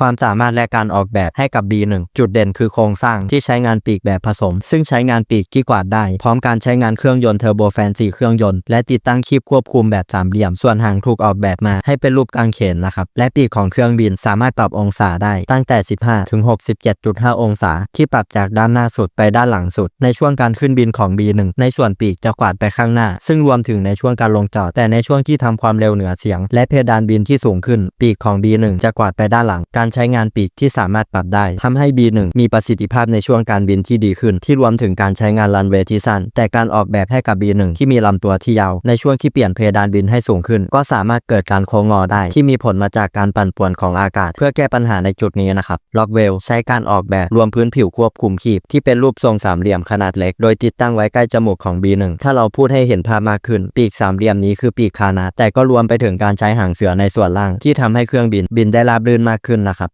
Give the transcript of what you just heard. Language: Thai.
ความสามารถและการออกแบบให้กับ B1 จุดเด่นคือโครงสร้างที่ใช้งานปีกแบบผสม ซึ่งใช้งานปีกที่กวาดได้ พร้อมการใช้งานเครื่องยนต์เทอร์โบแฟน4เครื่องยนต์และติดตั้งคีบควบคุมแบบสามเหลี่ยม ส่วนหางถูกออกแบบมาให้เป็นรูปกางเขนนะครับ และปีกของเครื่องบินสามารถปรับองศาได้ตั้งแต่ 15 ถึง 67.5 องศา ที่ปรับจากด้านหน้าสุดไปด้านหลังสุด ในช่วงการขึ้นบินของ B1 ในส่วนปีกจะกวาดไปข้างหน้า ซึ่งรวมถึงในช่วงการลงจอด แต่ในช่วงที่ทำความเร็วเหนือเสียง และเพดานบินที่สูงขึ้น ปีกของ B1 จะกวาดไปด้านหลังการใช้งานปีกที่สามารถปรับได้ทำให้ B1 มีประสิทธิภาพในช่วงการบินที่ดีขึ้น ที่รวมถึงการใช้งานรันเวย์ที่สั้น แต่การออกแบบให้กับ B1 ที่มีลำตัวที่ยาว ในช่วงที่เปลี่ยนเพดานบินให้สูงขึ้น ก็สามารถเกิดการโค้งงอได้ ที่มีผลมาจากการปั่นป่วนของอากาศ เพื่อแก้ปัญหาในจุดนี้นะครับล็อกเวลใช้การออกแบบรวมพื้นผิวควบคุมขีบที่เป็นรูปทรงสามเหลี่ยมขนาดเล็ก โดยติดตั้งไว้ใกล้จมูกของ B1 ถ้าเราพูดให้เห็นภาพมากขึ้น ปีกสามเหลี่ยมนี้คือปีกคานาแต่ก็รวมไปถึงการใช้หางเสือในส่วนล่าง ที่ทำให้เครื่องบินบินได้ราบรื่นมากขึ้นนะครับさ